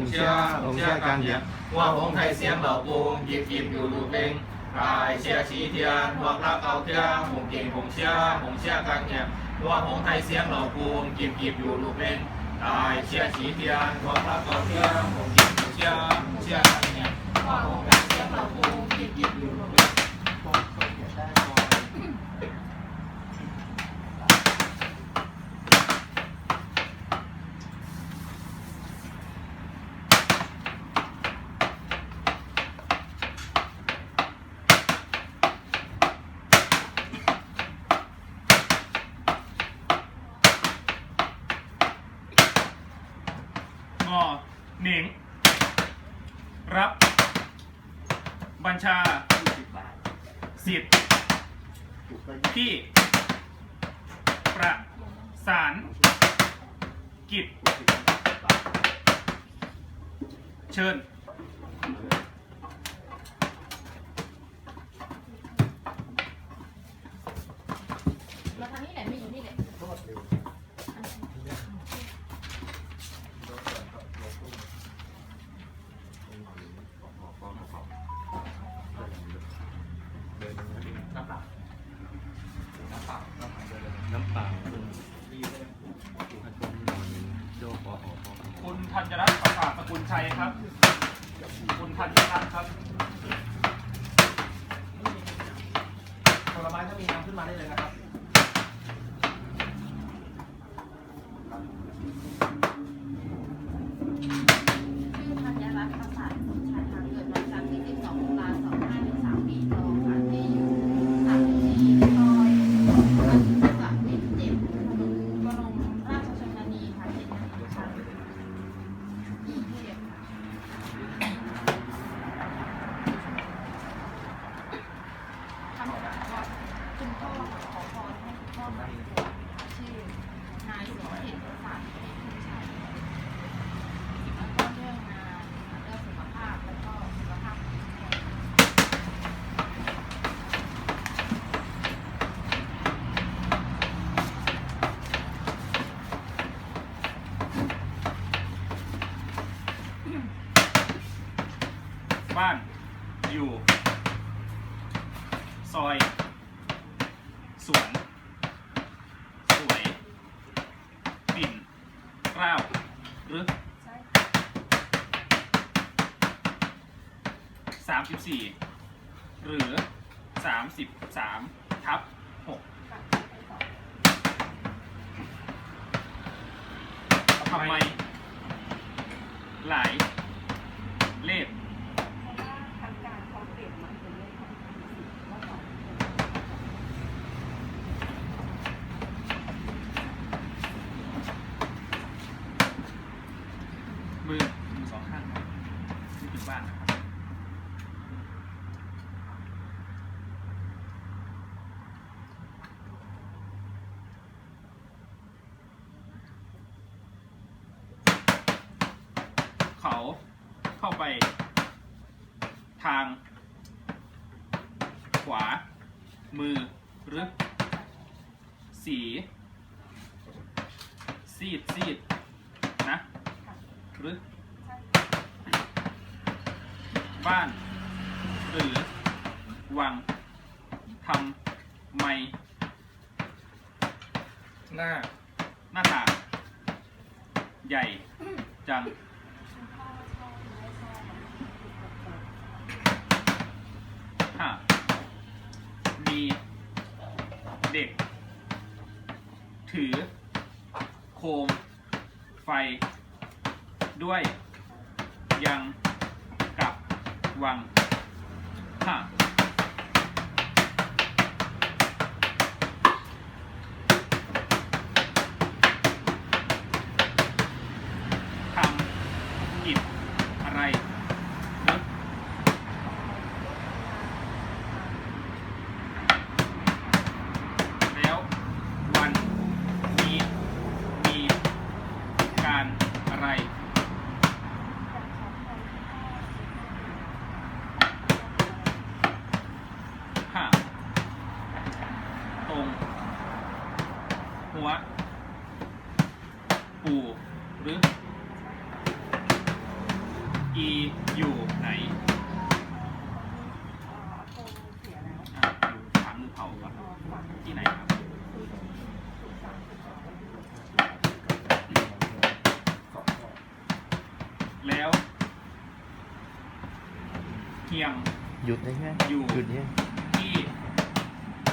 งเชื่อผมเชื่อกันเนี่ยว่าหงไทยเสียงเหล่าปูงหยิบหยิบอยู่ลูกเป็นกายเชื่อชีเทียนพวกรักเอาเทียนหงเก่งผมเชื่อผมเชื่อกันเนี่ยว่าหงไทยเสียงเหล่าปูงหยิบหยิบอยู่ลูกเป็นกายเชื่อชีเทียนพวกรักเอาเทียนหงเก่งผมเชื่อผมเชื่อกันเนี่ยว่าหงไทย หนิง รับ บัญชาสิทธิ์ที่ ประสานกิจเชิญ มาทางนี้แหละไม่อยู่นี่แหละ น้ำเปล่าโยกออกคุณธัญรัตน์ประภาสกุลชัยครับ คุณธัญรัตน์ครับผลไม้ถ้ามีน้ำขึ้นมาได้เลยนะครับ ชื่อธัญรัตน์ประสาทชายทางเกิดวันจันทร์ที่ 12 ตุลาคม 2513ปีโตค่ะที่อยู่34ซอยอันสักนิดเจ็ดถนนบรมราชชนนีค่ะเจ็ดนะคะกรุงเทพค่ะคำถามว่าคุณพ่อขอพรให้คุณพ่อมาชื่อนายสมเด็จประสาทเอกชัย แล้วก็เรื่องงานเรื่องสุขภาพแล้วก็สุขภาพของแม่ บ้านอยู่ ซอยสวน สวยปิ่นเกล้าวหรือสามสิบสี่หรือสามสิบสามทับหกทำไม หลาย เลข ทางการเขาเปลี่ยนมาเป็นเลขของว่าสอง มือมือสองข้างครับนี่เป็นบ้านนะครับเขา เข้าไป ทาง ขวา มือหรือสีซีดซีดนะหรือบ้าน หรือ วังทำไม หน้า หน้าตางใหญ่ จัง โคมไฟด้วยยังกับวังห้า ไร ห้า ตรง หัว ปูหรือ อี อยู่ไหน แล้วเฮียงหยุดได้ไหมอยู่ หยุดเนี่ย